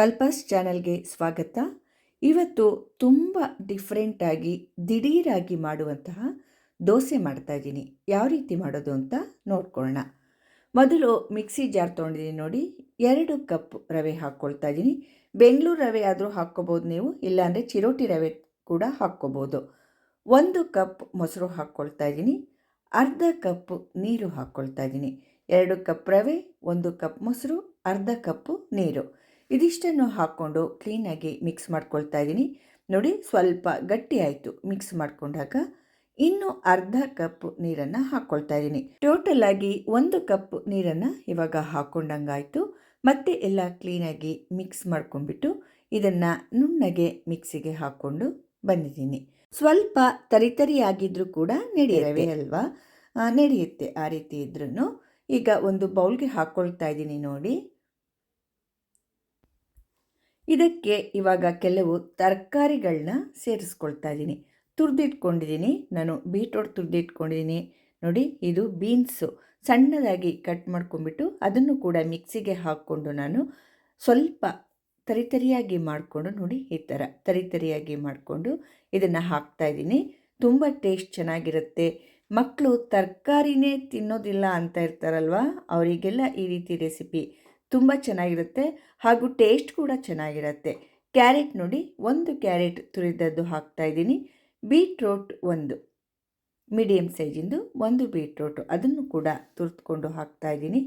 ಕಲ್ಪಸ್ ಚಾನೆಲ್ಗೆ ಸ್ವಾಗತ. ಇವತ್ತು ತುಂಬ ಡಿಫ್ರೆಂಟಾಗಿ ದಿಢೀರಾಗಿ ಮಾಡುವಂತಹ ದೋಸೆ ಮಾಡ್ತಾ ಇದ್ದೀನಿ. ಯಾವ ರೀತಿ ಮಾಡೋದು ಅಂತ ನೋಡ್ಕೊಳ್ಳೋಣ. ಮೊದಲು ಮಿಕ್ಸಿ ಜಾರ್ ತೊಗೊಂಡಿದ್ದೀನಿ ನೋಡಿ. ಎರಡು ಕಪ್ ರವೆ ಹಾಕ್ಕೊಳ್ತಾ ಇದ್ದೀನಿ. ಬೆಂಗಳೂರು ರವೆ ಆದರೂ ಹಾಕ್ಕೋಬೋದು ನೀವು, ಇಲ್ಲಾಂದರೆ ಚಿರೋಟಿ ರವೆ ಕೂಡ ಹಾಕ್ಕೋಬೋದು. ಒಂದು ಕಪ್ ಮೊಸರು ಹಾಕ್ಕೊಳ್ತಾ ಇದ್ದೀನಿ. ಅರ್ಧ ಕಪ್ ನೀರು ಹಾಕ್ಕೊಳ್ತಾ ಇದ್ದೀನಿ. ಎರಡು ಕಪ್ ರವೆ, ಒಂದು ಕಪ್ ಮೊಸರು, ಅರ್ಧ ಕಪ್ಪು ನೀರು. ಇದಿಷ್ಟನ್ನು ಹಾಕ್ಕೊಂಡು ಕ್ಲೀನಾಗಿ ಮಿಕ್ಸ್ ಮಾಡ್ಕೊಳ್ತಾ ಇದ್ದೀನಿ. ನೋಡಿ ಸ್ವಲ್ಪ ಗಟ್ಟಿ ಆಯಿತು ಮಿಕ್ಸ್ ಮಾಡ್ಕೊಂಡಾಗ ಇನ್ನು ಅರ್ಧ ಕಪ್ ನೀರನ್ನು ಹಾಕ್ಕೊಳ್ತಾ ಇದ್ದೀನಿ. ಟೋಟಲ್ ಆಗಿ ಒಂದು ಕಪ್ ನೀರನ್ನು ಇವಾಗ ಹಾಕ್ಕೊಂಡಂಗಾಯಿತು ಮತ್ತೆ ಎಲ್ಲ ಕ್ಲೀನಾಗಿ ಮಿಕ್ಸ್ ಮಾಡ್ಕೊಂಡ್ಬಿಟ್ಟು ಇದನ್ನು ನುಣ್ಣಗೆ ಮಿಕ್ಸಿಗೆ ಹಾಕ್ಕೊಂಡು ಬಂದಿದ್ದೀನಿ. ಸ್ವಲ್ಪ ತರಿತರಿಯಾಗಿದ್ದರೂ ಕೂಡ ನಡೆಯುತ್ತೆ. ಅಲ್ವಾ? ನಡೆಯುತ್ತೆ ಆ ರೀತಿ ಇದ್ರೂ ಈಗ ಒಂದು ಬೌಲ್ಗೆ ಹಾಕ್ಕೊಳ್ತಾ ಇದ್ದೀನಿ ನೋಡಿ. ಇದಕ್ಕೆ ಇವಾಗ ಕೆಲವು ತರಕಾರಿಗಳನ್ನ ಸೇರಿಸ್ಕೊಳ್ತಾ ಇದ್ದೀನಿ. ತುರಿದಿಟ್ಕೊಂಡಿದ್ದೀನಿ. ನಾನು ಬೀಟ್ರೋಟ್ ತುರಿದಿಟ್ಕೊಂಡಿದ್ದೀನಿ. ನೋಡಿ, ಇದು ಬೀನ್ಸು. ಸಣ್ಣದಾಗಿ ಕಟ್ ಮಾಡ್ಕೊಂಡ್ಬಿಟ್ಟು ಅದನ್ನು ಕೂಡ ಮಿಕ್ಸಿಗೆ ಹಾಕ್ಕೊಂಡು ನಾನು ಸ್ವಲ್ಪ ತರಿತರಿಯಾಗಿ ಮಾಡಿಕೊಂಡು ನೋಡಿ, ಈ ಥರ ತರಿತರಿಯಾಗಿ ಮಾಡಿಕೊಂಡು ಇದನ್ನು ಹಾಕ್ತಾ ಇದ್ದೀನಿ. ತುಂಬ ಟೇಸ್ಟ್ ಚೆನ್ನಾಗಿರುತ್ತೆ. ಮಕ್ಕಳು ತರಕಾರಿನೇ ತಿನ್ನೋದಿಲ್ಲ ಅಂತ ಇರ್ತಾರಲ್ವ? ಅವರಿಗೆಲ್ಲ ಈ ರೀತಿ ರೆಸಿಪಿ ತುಂಬ ಚೆನ್ನಾಗಿರುತ್ತೆ. ಹಾಗೂ ಟೇಸ್ಟ್ ಕೂಡ ಚೆನ್ನಾಗಿರುತ್ತೆ. ಕ್ಯಾರೆಟ್ ನೋಡಿ, ಒಂದು ಕ್ಯಾರೆಟ್ ತುರಿದದ್ದು ಹಾಕ್ತಾ ಇದ್ದೀನಿ. ಬೀಟ್ರೋಟ್ ಒಂದು. ಮೀಡಿಯಮ್ ಸೈಜಿಂದು ಒಂದು ಬೀಟ್ರೋಟು. ಅದನ್ನು ಕೂಡ ತುರಿದ್ಕೊಂಡು ಹಾಕ್ತಾ ಇದ್ದೀನಿ.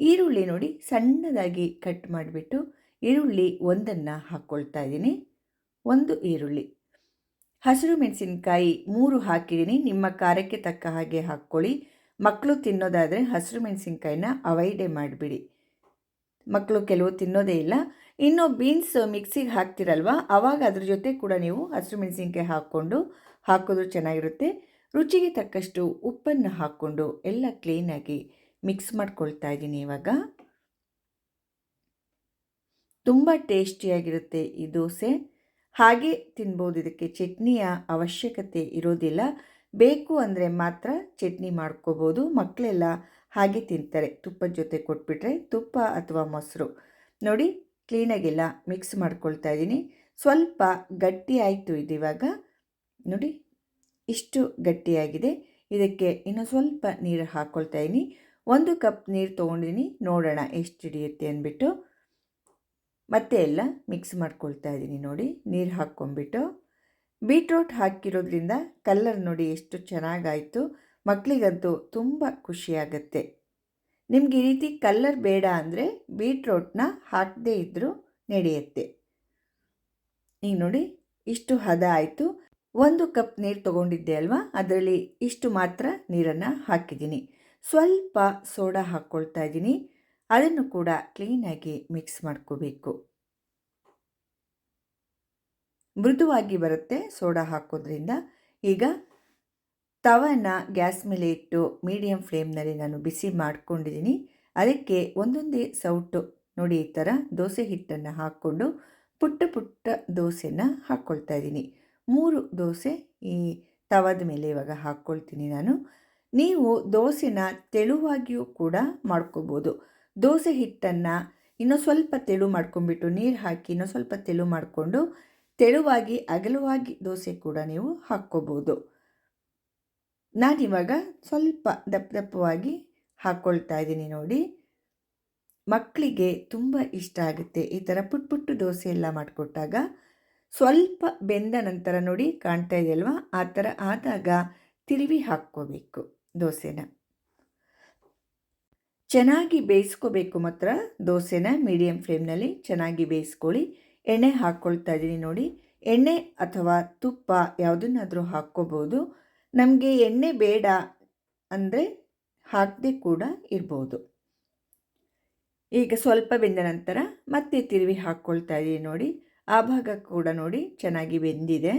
ಈರುಳ್ಳಿ ನೋಡಿ, ಸಣ್ಣದಾಗಿ ಕಟ್ ಮಾಡಿಬಿಟ್ಟು ಈರುಳ್ಳಿ ಒಂದನ್ನು ಹಾಕ್ಕೊಳ್ತಾ ಇದ್ದೀನಿ. ಒಂದು ಈರುಳ್ಳಿ. ಹಸಿರು ಮೆಣಸಿನ್ಕಾಯಿ ಮೂರು ಹಾಕಿದ್ದೀನಿ. ನಿಮ್ಮ ಖಾರಕ್ಕೆ ತಕ್ಕ ಹಾಗೆ ಹಾಕ್ಕೊಳ್ಳಿ. ಮಕ್ಕಳು ತಿನ್ನೋದಾದರೆ ಹಸಿರು ಮೆಣಸಿನ್ಕಾಯಿನ ಅವಾಯ್ಡೇ ಮಾಡಿಬಿಡಿ. ಮಕ್ಕಳು ಕೆಲವು ತಿನ್ನೋದೇ ಇಲ್ಲ. ಇನ್ನು ಬೀನ್ಸ್ ಮಿಕ್ಸಿಗೆ ಹಾಕ್ತಿರಲ್ವ? ಆವಾಗ ಅದ್ರ ಜೊತೆ ಕೂಡ ನೀವು ಹಸಿರು ಮೆಣಸಿನ್ಕಾಯಿ ಹಾಕ್ಕೊಂಡು ಹಾಕೋದು ಚೆನ್ನಾಗಿರುತ್ತೆ. ರುಚಿಗೆ ತಕ್ಕಷ್ಟು ಉಪ್ಪನ್ನು ಹಾಕ್ಕೊಂಡು ಎಲ್ಲ ಕ್ಲೀನಾಗಿ ಮಿಕ್ಸ್ ಮಾಡ್ಕೊಳ್ತಾ ಇದ್ದೀನಿ ಇವಾಗ. ತುಂಬ ಟೇಸ್ಟಿಯಾಗಿರುತ್ತೆ ಈ ದೋಸೆ. ಹಾಗೆ ತಿನ್ಬೋದು. ಇದಕ್ಕೆ ಚಟ್ನಿಯ ಅವಶ್ಯಕತೆ ಇರೋದಿಲ್ಲ. ಬೇಕು ಅಂದರೆ ಮಾತ್ರ ಚಟ್ನಿ ಮಾಡ್ಕೋಬೋದು. ಮಕ್ಕಳೆಲ್ಲ ಹಾಗೆ ತಿಂತಾರೆ. ತುಪ್ಪದ ಜೊತೆ ಕೊಟ್ಬಿಟ್ರೆ ತುಪ್ಪ ಅಥವಾ ಮೊಸರು. ನೋಡಿ, ಕ್ಲೀನಾಗೆಲ್ಲ ಮಿಕ್ಸ್ ಮಾಡ್ಕೊಳ್ತಾ ಇದ್ದೀನಿ. ಸ್ವಲ್ಪ ಗಟ್ಟಿ ಆಯಿತು ಇದಿವಾಗ ನೋಡಿ, ಇಷ್ಟು ಗಟ್ಟಿಯಾಗಿದೆ ಇದಕ್ಕೆ ಇನ್ನು ಸ್ವಲ್ಪ ನೀರು ಹಾಕ್ಕೊಳ್ತಾ ಇದ್ದೀನಿ. ಒಂದು ಕಪ್ ನೀರು ತೊಗೊಂಡಿದ್ದೀನಿ. ನೋಡೋಣ ಎಷ್ಟು ಹಿಡಿಯುತ್ತೆ ಅಂದ್ಬಿಟ್ಟು. ಮತ್ತೆ ಎಲ್ಲ ಮಿಕ್ಸ್ ಮಾಡ್ಕೊಳ್ತಾ ಇದ್ದೀನಿ ನೋಡಿ. ನೀರು ಹಾಕ್ಕೊಂಬಿಟ್ಟು ಬೀಟ್ರೂಟ್ ಹಾಕಿರೋದ್ರಿಂದ ಕಲ್ಲರ್ ನೋಡಿ ಎಷ್ಟು ಚೆನ್ನಾಗಾಯಿತು. ಮಕ್ಕಳಿಗಂತೂ ತುಂಬ ಖುಷಿಯಾಗತ್ತೆ. ನಿಮ್ಗೆ ಈ ರೀತಿ ಕಲ್ಲರ್ ಬೇಡ ಅಂದರೆ ಬೀಟ್ರೋಟ್ನ ಹಾಕದೇ ಇದ್ದರೂ ನಡೆಯುತ್ತೆ. ಈಗ ನೋಡಿ, ಇಷ್ಟು ಹದ ಆಯಿತು. ಒಂದು ಕಪ್ ನೀರು ತೊಗೊಂಡಿದ್ದೆ ಅಲ್ವಾ? ಅದರಲ್ಲಿ ಇಷ್ಟು ಮಾತ್ರ ನೀರನ್ನು ಹಾಕಿದ್ದೀನಿ. ಸ್ವಲ್ಪ ಸೋಡಾ ಹಾಕ್ಕೊಳ್ತಾ ಇದ್ದೀನಿ. ಅದನ್ನು ಕೂಡ ಕ್ಲೀನಾಗಿ ಮಿಕ್ಸ್ ಮಾಡ್ಕೋಬೇಕು. ಮೃದುವಾಗಿ ಬರುತ್ತೆ ಸೋಡಾ ಹಾಕೋದ್ರಿಂದ. ಈಗ ತವನ ಗ್ಯಾಸ್ ಮೇಲೆ ಇಟ್ಟು ಮೀಡಿಯಮ್ ಫ್ಲೇಮ್ನಲ್ಲಿ ನಾನು ಬಿಸಿ ಮಾಡ್ಕೊಂಡಿದ್ದೀನಿ. ಅದಕ್ಕೆ ಒಂದೊಂದೇ ಸೌಟು, ನೋಡಿ ಈ ಥರ ದೋಸೆ ಹಿಟ್ಟನ್ನು ಹಾಕ್ಕೊಂಡು ಪುಟ್ಟ ಪುಟ್ಟ ದೋಸೆನ ಹಾಕ್ಕೊಳ್ತಾ ಇದ್ದೀನಿ. ಮೂರು ದೋಸೆ ಈ ತವದ ಮೇಲೆ ಇವಾಗ ಹಾಕ್ಕೊಳ್ತೀನಿ ನಾನು. ನೀವು ದೋಸೆನ ತೆಳುವಾಗಿಯೂ ಕೂಡ ಮಾಡ್ಕೋಬೋದು. ದೋಸೆ ಹಿಟ್ಟನ್ನು ಇನ್ನೂ ಸ್ವಲ್ಪ ತೆಳು ಮಾಡ್ಕೊಂಡ್ಬಿಟ್ಟು ನೀರು ಹಾಕಿ ಇನ್ನೂ ಸ್ವಲ್ಪ ತೆಳು ಮಾಡಿಕೊಂಡು ತೆಳುವಾಗಿ, ಅಗಲವಾಗಿ ದೋಸೆ ಕೂಡ ನೀವು ಹಾಕ್ಕೋಬೋದು. ನಾನಿವಾಗ ಸ್ವಲ್ಪ ದಪ್ಪ ದಪ್ಪವಾಗಿ ಹಾಕ್ಕೊಳ್ತಾ ಇದ್ದೀನಿ ನೋಡಿ. ಮಕ್ಕಳಿಗೆ ತುಂಬ ಇಷ್ಟ ಆಗುತ್ತೆ ಈ ಥರ ಪುಟ್ ಪುಟ್ಟು ದೋಸೆ ಎಲ್ಲ ಮಾಡಿಕೊಟ್ಟಾಗ. ಸ್ವಲ್ಪ ಬೆಂದ ನಂತರ ನೋಡಿ ಕಾಣ್ತಾ ಇದೆಯಲ್ವಾ ಆ ಥರ ಆದಾಗ ತಿರುವಿ ಹಾಕ್ಕೋಬೇಕು ದೋಸೆನ. ಚೆನ್ನಾಗಿ ಬೇಯಿಸ್ಕೋಬೇಕು ಮಾತ್ರ ದೋಸೆನ ಮೀಡಿಯಮ್ ಫ್ಲೇಮ್ನಲ್ಲಿ ಚೆನ್ನಾಗಿ ಬೇಯಿಸ್ಕೊಳ್ಳಿ. ಎಣ್ಣೆ ಹಾಕ್ಕೊಳ್ತಾ ಇದ್ದೀನಿ ನೋಡಿ. ಎಣ್ಣೆ ಅಥವಾ ತುಪ್ಪ ಯಾವುದನ್ನಾದರೂ ಹಾಕ್ಕೋಬೋದು. ನಮಗೆ ಎಣ್ಣೆ ಬೇಡ ಅಂದರೆ ಹಾಕದೆ ಕೂಡ ಇರ್ಬೋದು. ಈಗ ಸ್ವಲ್ಪ ಬೆಂದ ನಂತರ ಮತ್ತೆ ತಿರುವಿ ಹಾಕ್ಕೊಳ್ತಾ ಇದೀವಿ ನೋಡಿ. ಆ ಭಾಗ ಕೂಡ ನೋಡಿ ಚೆನ್ನಾಗಿ ಬೆಂದಿದೆ.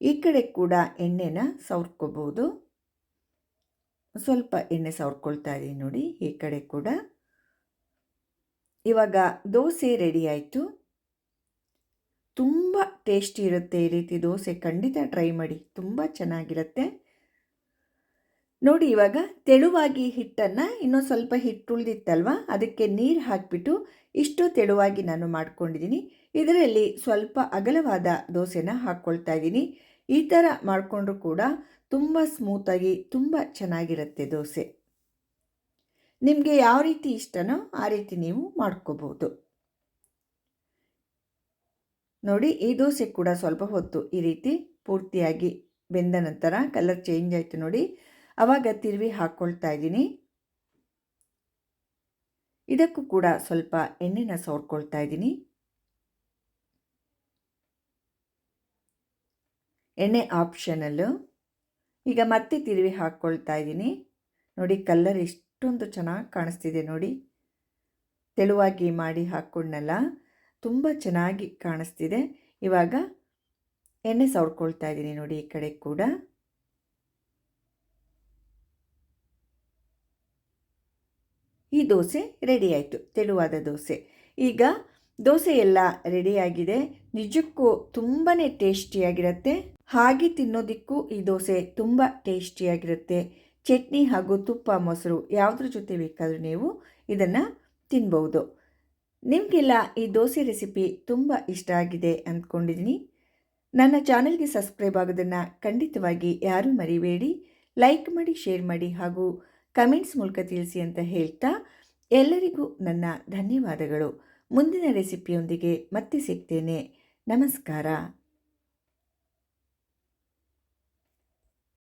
ಈ ಕಡೆ ಕೂಡ ಎಣ್ಣೆನ ಸವರ್ಕೋಬೋದು. ಸ್ವಲ್ಪ ಎಣ್ಣೆ ಸವರ್ಕೊಳ್ತಾ ಇದ್ದೀನಿ ನೋಡಿ. ಈ ಕಡೆ ಕೂಡ. ಇವಾಗ ದೋಸೆ ರೆಡಿ ಆಯಿತು. ತುಂಬ ಟೇಸ್ಟಿ ಇರುತ್ತೆ ಈ ರೀತಿ ದೋಸೆ. ಖಂಡಿತ ಟ್ರೈ ಮಾಡಿ. ತುಂಬ ಚೆನ್ನಾಗಿರುತ್ತೆ. ನೋಡಿ, ಇವಾಗ ತೆಳುವಾಗಿ ಹಿಟ್ಟನ್ನು ಇನ್ನೂ ಸ್ವಲ್ಪ ಹಿಟ್ಟು ಉಳಿದಿತ್ತಲ್ವ? ಅದಕ್ಕೆ ನೀರು ಹಾಕಿಬಿಟ್ಟು ಇಷ್ಟು ತೆಳುವಾಗಿ ನಾನು ಮಾಡ್ಕೊಂಡಿದ್ದೀನಿ. ಇದರಲ್ಲಿ ಸ್ವಲ್ಪ ಅಗಲವಾದ ದೋಸೆನ ಹಾಕ್ಕೊಳ್ತಾ ಇದ್ದೀನಿ. ಈ ಥರ ಮಾಡಿಕೊಂಡ್ರೂ ಕೂಡ ತುಂಬ ಸ್ಮೂತಾಗಿ ತುಂಬ ಚೆನ್ನಾಗಿರುತ್ತೆ ದೋಸೆ. ನಿಮಗೆ ಯಾವ ರೀತಿ ಇಷ್ಟನೋ ಆ ರೀತಿ ನೀವು ಮಾಡ್ಕೋಬೋದು. ನೋಡಿ, ಈ ದೋಸೆ ಕೂಡ ಸ್ವಲ್ಪ ಹೊತ್ತು ಈ ರೀತಿ ಪೂರ್ತಿಯಾಗಿ ಬೆಂದ ನಂತರ ಕಲರ್ ಚೇಂಜ್ ಆಯಿತು ನೋಡಿ. ಆವಾಗ ತಿರುವಿ ಹಾಕ್ಕೊಳ್ತಾ ಇದ್ದೀನಿ. ಇದಕ್ಕೂ ಕೂಡ ಸ್ವಲ್ಪ ಎಣ್ಣೆನ ಸವರ್ಕೊಳ್ತಾ ಇದ್ದೀನಿ. ಎಣ್ಣೆ ಆಪ್ಷನಲ್ಲು ಈಗ ಮತ್ತೆ ತಿರುವಿ ಹಾಕ್ಕೊಳ್ತಾ ಇದ್ದೀನಿ. ನೋಡಿ ಕಲ್ಲರ್ ಎಷ್ಟೊಂದು ಚೆನ್ನಾಗಿ ಕಾಣಿಸ್ತಿದೆ ನೋಡಿ. ತೆಳುವಾಗಿ ಮಾಡಿ ಹಾಕ್ಕೊಂಡಲ್ಲ ತುಂಬ ಚೆನ್ನಾಗಿ ಕಾಣಿಸ್ತಿದೆ. ಇವಾಗ ಎಣ್ಣೆ ಸವರ್ಕೊಳ್ತಾ ಇದ್ದೀನಿ ನೋಡಿ ಈ ಕಡೆ ಕೂಡ. ಈ ದೋಸೆ ರೆಡಿ ಆಯಿತು, ತೆಳುವಾದ ದೋಸೆ. ಈಗ ದೋಸೆ ಎಲ್ಲ ರೆಡಿಯಾಗಿದೆ ನಿಜಕ್ಕೂ ತುಂಬಾ ಟೇಸ್ಟಿಯಾಗಿರುತ್ತೆ ಹಾಗೆ ತಿನ್ನೋದಿಕ್ಕೂ ಈ ದೋಸೆ ತುಂಬ ಟೇಸ್ಟಿಯಾಗಿರುತ್ತೆ ಚಟ್ನಿ ಹಾಗೂ ತುಪ್ಪ ಮೊಸರು ಯಾವುದ್ರ ಜೊತೆ ಬೇಕಾದರೂ ನೀವು ಇದನ್ನು ತಿನ್ಬೋದು. ನಿಮಗೆಲ್ಲ ಈ ದೋಸೆ ರೆಸಿಪಿ ತುಂಬ ಇಷ್ಟ ಆಗಿದೆ ಅಂದ್ಕೊಂಡಿದ್ದೀನಿ. ನನ್ನ ಚಾನಲ್ಗೆ ಸಬ್ಸ್ಕ್ರೈಬ್ ಆಗೋದನ್ನು ಖಂಡಿತವಾಗಿ ಯಾರೂ ಮರಿಬೇಡಿ. ಲೈಕ್ ಮಾಡಿ, ಶೇರ್ ಮಾಡಿ ಹಾಗೂ ಕಮೆಂಟ್ಸ್ ಮೂಲಕ ತಿಳಿಸಿ ಅಂತ ಹೇಳ್ತಾ ಎಲ್ಲರಿಗೂ ನನ್ನ ಧನ್ಯವಾದಗಳು. ಮುಂದಿನ ರೆಸಿಪಿಯೊಂದಿಗೆ ಮತ್ತೆ ಸಿಗ್ತೇನೆ. ನಮಸ್ಕಾರ.